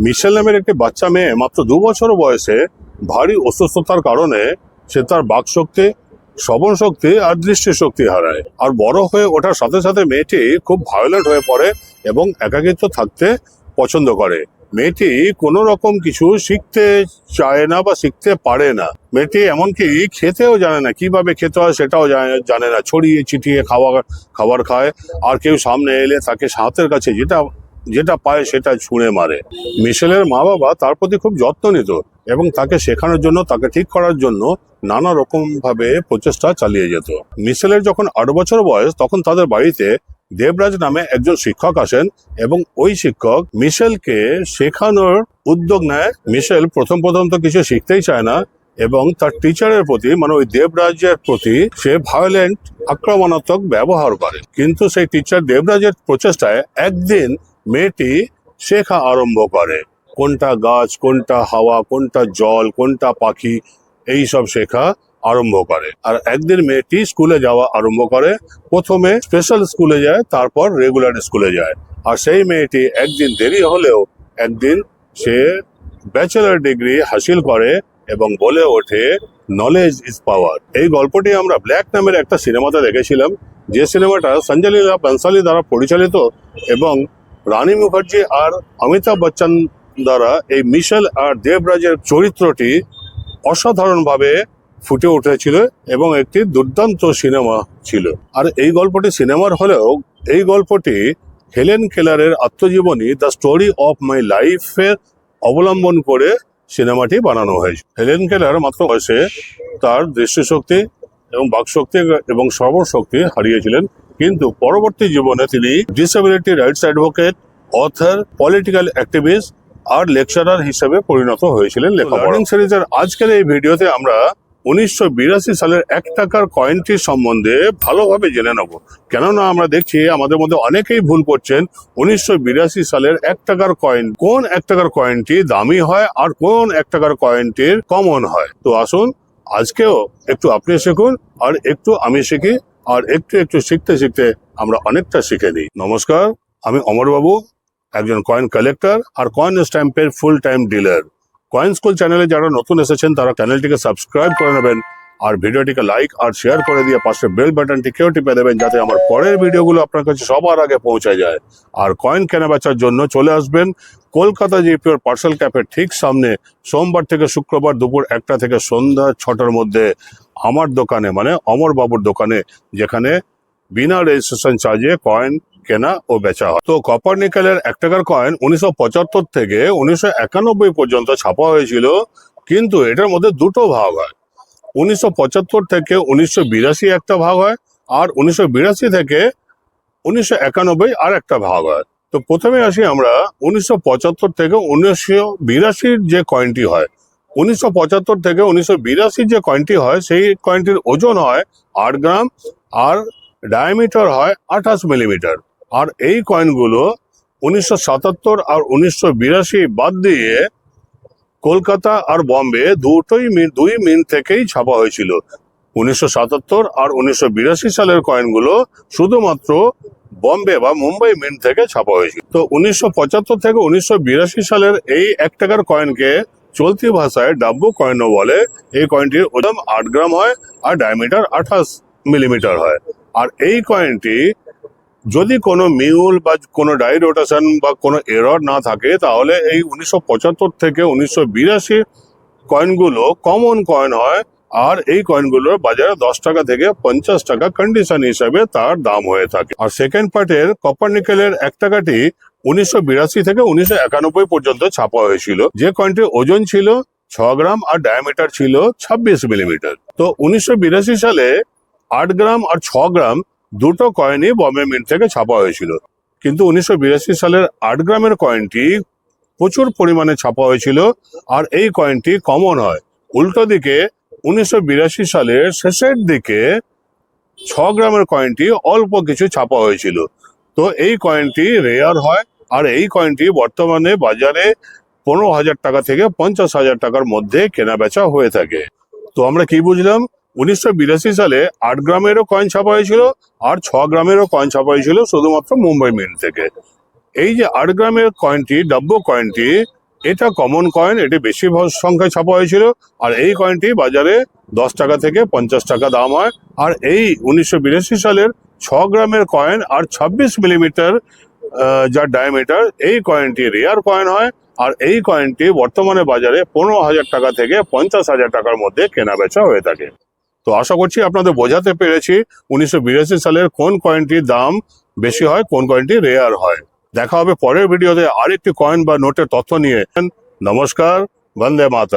মিশেল নামের একটি বাচ্চা মেয়ে মাত্র দু বছর বয়সে ভারী অসুস্থতার কারণে সে তার বাকশক্তি শ্রবণ শক্তি আর দৃষ্টি শক্তি হারায়। আর বড় হয়ে ওঠার সাথে সাথে মেয়েটি খুব ভায়োলেন্ট হয়ে পড়ে এবং একাকিত্ব থাকতে পছন্দ করে। মেয়েটি কোনো রকম কিছু শিখতে চায় না বা শিখতে পারে না। মেয়েটি এমনকি খেতেও জানে না, কীভাবে খেতে হয় সেটাও জানে- জানে না। ছড়িয়ে, ছিটিয়ে খাওয়া, খাবার খায়। আর কেউ সামনে এলে তাকে হাতের কাছে যেটা যেটা পায় সেটা ছুঁড়ে মারে। মিশেলের মা বাবা তার প্রতি খুব যত্ন নিত এবং তাকে শেখানোর জন্য, তাকে ঠিক করার জন্য নানা রকম ভাবে প্রচেষ্টা চালিয়ে যেত। মিশেলের যখন আট বছর বয়স, তখন তাদের বাড়িতে দেবরাজ নামে একজন শিক্ষক আসেন এবং ওই শিক্ষক মিশেলকে শেখানোর উদ্যোগ নেয়। মিশেল প্রথম প্রথম তো কিছু শিখতেই চায় না এবং তার টিচারের প্রতি মানে ওই দেবরাজের প্রতি সে ভায়োলেন্ট আক্রমণাত্মক ব্যবহার করে। কিন্তু সেই টিচার দেবরাজের প্রচেষ্টায় একদিন মেয়েটি শেখা আরম্ভ করে। কোনটা গাছ, কোনটা হাওয়া, কোনটা জল, কোনটা পাখি এই সব শেখা আরম্ভ করে। আর একদিন মেয়েটি স্কুলে যাওয়া আরম্ভ করে। প্রথমে স্পেশাল স্কুলে যায়, তারপর রেগুলার স্কুলে যায়। আর সেই মেয়েটি একদিন দেরি হলেও একদিন সে ব্যাচেলার ডিগ্রি হাসিল করে এবং বলে ওঠে নলেজ ইজ পাওয়ার এই গল্পটি আমরা ব্ল্যাক নামের একটা সিনেমাতে দেখেছিলাম। যে সিনেমাটা সঞ্জয় লীলা বনসালি দ্বারা পরিচালিত এবং রানী মুখার্জি আর অমিতাভ বচ্চন দ্বারা এই মিশেল আর দেবরাজের চরিত্রটি অসাধারণভাবে ফুটে উঠেছিল এবং একটি দুর্দান্ত সিনেমা ছিল। আর এই গল্পটি সিনেমার হলেও এই গল্পটি হেলেন কেলারের আত্মজীবনী দ্য স্টোরি অফ মাই লাইফের অবলম্বন করে সিনেমাটি বানানো হয়েছে। হেলেন কেলার মাত্র বয়সে তার দৃষ্টিশক্তি এবং বাকশক্তি এবং শক্তি হারিয়েছিলেন। কিন্তু পরবর্তী জীবনে তিনি disability rights advocate author political activist আর লেকচারার হিসেবে পরিণত হয়েছিলেন লেখাপড়া সিরিজের আজকের এই ভিডিওতে আমরা উনিশশো বিরাশি সালের এক টাকার কয়েনটির সম্বন্ধে ভালোভাবে জেনে নেব। কেননা আমরা দেখছি আমাদের মধ্যে অনেকেই ভুল করছেন উনিশশো বিরাশি সালের এক টাকার কয়েন কোন এক টাকার কয়েনটি দামি হয় আর কোন এক টাকার কয়েনটির কমন হয়। তো আসুন আজকেও একটু আপনি শিখুন, আর একটু আমি শিখি, আর একটু একটু শিখতে শিখতে আমরা অনেকটা শিখে দিই। নমস্কার, আমি অমরবাবু, একজন কয়েন কালেক্টর আর কয়েন স্ট্যাম্পের full time dealer coin school চ্যানেলে যারা নতুন এসেছেন, তারা চ্যানেলটিকে সাবস্ক্রাইব করে নেবেন আর ভিডিওটিকে লাইক আর শেয়ার করে দিয়ে পাশে বেল বাটনটিকেও টিপে দেবেন যাতে আমার পরের ভিডিওগুলো আপনার কাছে সবার আগে পৌঁছে যায়। আর কয়েন কেনা বেচার জন্য চলে আসবেন কলকাতা জিপিওর পার্সেল ক্যাফের ঠিক সামনে, সোমবার থেকে শুক্রবার দুপুর একটা থেকে সন্ধ্যা ছটার মধ্যে আমার দোকানে মানে অমর বাবুর দোকানে, যেখানে বিনা রেজিস্ট্রেশন চার্জে কয়েন কেনা ও বেচা হয়। তো কপার নিকেলের এক টাকার কয়েন উনিশশো পঁচাত্তর থেকে উনিশশো একানব্বই পর্যন্ত ছাপা হয়েছিল, কিন্তু এটার মধ্যে দুটো ভাগ হয়। উনিশশো পঁচাত্তর থেকে উনিশশো বিরাশি একটা ভাগ হয় আর উনিশশো বিরাশি থেকে উনিশশো একানব্বই আর একটা ভাগ হয়। তো প্রথমে আসি আমরা উনিশশো পঁচাত্তর থেকে উনিশশো বিরাশির যে কয়েনটি হয়। উনিশশো পঁচাত্তর থেকে উনিশশো যে কয়েনটি হয়, সেই কয়েনটির ওজন হয় আট গ্রাম আর ডায়ামিটার হয় আঠাশ মিলিমিটার আর এই কয়েনগুলো উনিশশো সাতাত্তর আর উনিশশো বিরাশি বাদ দিয়ে কলকাতা আর বম্বে দুটোই দুই মিন থেকেই ছাপা হয়েছিল। উনিশশো সাতাত্তর আর উনিশশো বিরাশি সালের কয়েনগুলো শুধুমাত্র বম্বে বা মুম্বাই মিন্ট থেকে ছাপা হয়েছিল। তো উনিশশো পঁচাত্তর থেকে উনিশশো বিরাশি সালের এই এক টাকার কয়েনকে চলতি ভাষায় ডাব্বু কয়েনও বলে। এই কয়েনটির ওজন আট গ্রাম হয় আর ডায়ামিটার আঠাশ মিলিমিটার হয়। আর এই কয়েনটি যদি কোনো মিউল বা কোনো ডাই রোটেশন বা কোনো এরর না থাকে, তাহলে এই উনিশশো পঁচাত্তর থেকে উনিশশো বিরাশি কয়েনগুলো কমন কয়েন হয়, আর এই কয়েনগুলোর বাজারে দশ টাকা থেকে পঞ্চাশ টাকা কন্ডিশন হিসাবে তার দাম হয়ে থাকে। আর সেকেন্ড পার্টের কপার নিকেলের এক টাকাটি উনিশশো বিরাশি থেকে উনিশশো একানব্বই পর্যন্ত ছাপা হয়েছিল। যে কয়েনটির ওজন ছিল ছ গ্রাম আর ডায়ামিটার ছিল ছাব্বিশ মিলিমিটার তো উনিশশো বিরাশি সালে আট গ্রাম আর ছ গ্রাম দুটো কয়েনই বম্বে মিন্ট থেকে ছাপা হয়েছিল। কিন্তু উনিশশো বিরাশি সালের আট গ্রামের কয়েনটি প্রচুর পরিমাণে ছাপা হয়েছিল আর এই কয়েনটি কমন হয়। উল্টো দিকে উনিশশো বিরাশি সালের শেষের দিকে ছ গ্রামের কয়েনটি অল্প কিছু ছাপা হয়েছিল। তো এই কয়েনটি রেয়ার হয় আর এই কয়েনটি বর্তমানে বাজারে পনেরো হাজার টাকা থেকে পঞ্চাশ হাজার টাকার মধ্যে কেনা বেচা হয়ে থাকে। তো আমরা কি বুঝলাম? উনিশশো বিরাশি সালে আট গ্রামেরও কয়েন ছাপা হয়েছিল আর ছ গ্রামেরও কয়েন ছাপা হয়েছিল শুধুমাত্র মুম্বাই মিন্ট থেকে। এই যে আট গ্রামের কয়েনটি ডাব্য কয়েনটি এটা কমন কয়েন এটি বেশি সংখ্যায় ছাপা হয়েছিল আর এই কয়েনটি বাজারে দশ টাকা থেকে পঞ্চাশ টাকা দাম হয়। আর এই উনিশশো বিরাশি সালের ছ গ্রামের কয়েন আর ছাব্বিশ মিলিমিটার যার ডায়ামিটার এই কয়েনটি রেয়ার কয়েন হয় আর এই কয়েনটি বর্তমানে বাজারে পনেরো হাজার টাকা থেকে পঞ্চাশ হাজার টাকার মধ্যে কেনা বেচা হয়ে থাকে। তো আশা করছি আপনাদের বোঝাতে পেরেছি উনিশশো বিরাশি সালের কোন কয়েনটির দাম বেশি হয়, কোন কয়েনটি রেয়ার হয়। দেখা হবে পরের ভিডিওতে আরেকটি কয়েন বা নোটের তথ্য নিয়ে। নমস্কার, বন্দে মাতা